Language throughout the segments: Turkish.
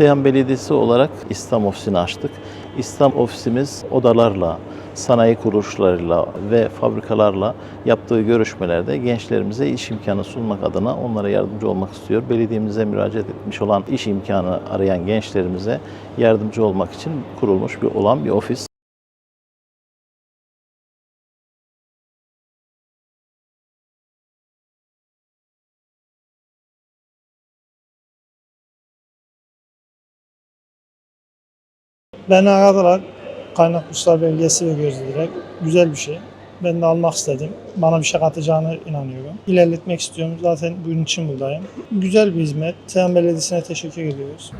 Seyhan Belediyesi olarak İslam ofisini açtık. İslam ofisimiz odalarla, sanayi kuruluşlarıyla ve fabrikalarla yaptığı görüşmelerde gençlerimize iş imkanı sunmak adına onlara yardımcı olmak istiyor. Belediyemize müracaat etmiş olan iş imkanı arayan gençlerimize yardımcı olmak için kurulmuş bir olan bir ofis. Beni aradılar. Kaynak kurslar belgesi ve direkt. Güzel bir şey. Ben de almak istedim. Bana bir şey katacağını inanıyorum. İlerletmek istiyorum. Zaten bunun için buradayım. Güzel bir hizmet. Seyhan Belediyesi'ne teşekkür ediyoruz.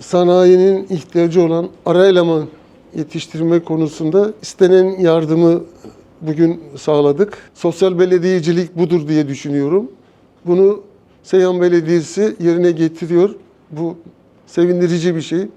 sanayinin ihtiyacı olan ara eleman yetiştirme konusunda istenen yardımı bugün sağladık. Sosyal belediyecilik budur diye düşünüyorum. Bunu Seyhan Belediyesi yerine getiriyor. Bu sevindirici bir şey.